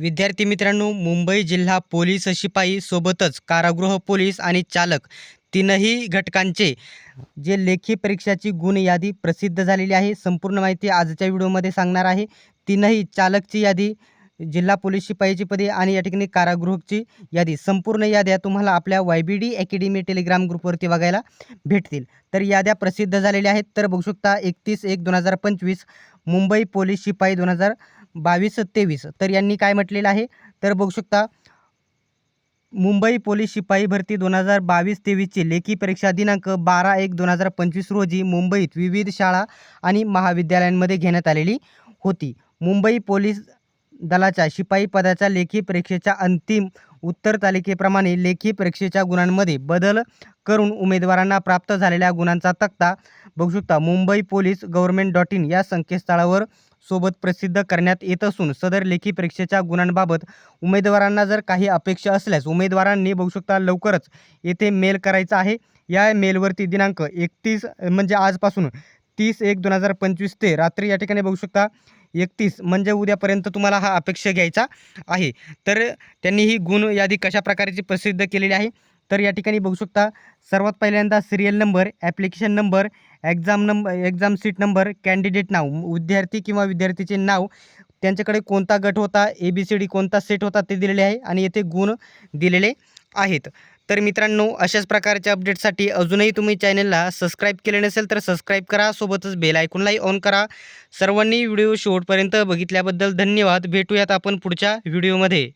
विद्यार्थी मित्रांनो मुंबई जिल्हा पोलीस शिपाई सोबतच कारागृह पोलीस आणि चालक तीनही घटकांचे जे लेखी परीक्षाची गुण यादी प्रसिद्ध झालेली आहे संपूर्ण माहिती आजच्या व्हिडिओमध्ये सांगणार आहे. तीनही चालकची यादी जिल्हा पोलीस शिपाईची पदे आणि या ठिकाणी कारागृहची यादी संपूर्ण याद्या तुम्हाला आपल्या Y B D academy Telegram ग्रुपवरती बघायला भेटतील. तर याद्या प्रसिद्ध झालेल्या आहेत. तर बघू शकता एकतीस एक दोन हजार पंचवीस मुंबई पोलीस शिपाई दोन हजार बावीस तेवीस. तर यांनी काय म्हटलेलं आहे? तर बघू शकता मुंबई पोलीस शिपाई भरती दोन हजार बावीस तेवीसची लेखी परीक्षा दिनांक बारा एक दोन हजार पंचवीस रोजी मुंबईत विविध शाळा आणि महाविद्यालयांमध्ये घेण्यात आलेली होती. मुंबई पोलीस दलाच्या शिपाई पदाच्या लेखी परीक्षेच्या अंतिम उत्तर तालिकेप्रमाणे लेखी परीक्षेच्या गुणांमध्ये बदल करून उमेदवारांना प्राप्त झालेल्या गुणांचा तक्ता. बघू शकता Mumbai police government dot in या संकेतस्थळावर सोबत प्रसिद्ध करण्यात येत असून सदर लेखी परीक्षेच्या गुणांबाबत उमेदवारांना जर काही अपेक्षा असल्यास उमेदवारांनी बघू शकता लवकरच येथे मेल करायचा आहे. या मेलवरती दिनांक एकतीस म्हणजे आजपासून तीस एक दोन हजार पंचवीस ते रात्री या ठिकाणी बघू शकता. एकतीस म्हणजे उद्यापर्यंत तुम्हाला हा अपेक्षा घ्यायचा आहे. तर त्यांनी ही गुण यादी कशा प्रकारची प्रसिद्ध केलेली आहे? तर या ठिकाणी बघू शकता सर्वात पहिल्यांदा serial number application number exam number exam seat number candidate नाव विद्यार्थी किंवा विद्यार्थीचे नाव त्यांच्याकडे कोणता गट होता ए बी सी डी कोणता सेट होता ते दिलेले आहे आणि येथे गुण दिलेले आहेत. तर मित्रांनो अशाच प्रकारच्या अपडेटसाठी अजूनही तुम्ही चॅनलला सबस्क्राईब केले नसेल तर सबस्क्राईब करा सोबतच बेल आयकॉनलाही ऑन करा. सर्वांनी व्हिडिओ शेवटपर्यंत बघितल्याबद्दल धन्यवाद. भेटूयात आपण पुढच्या व्हिडिओमध्ये.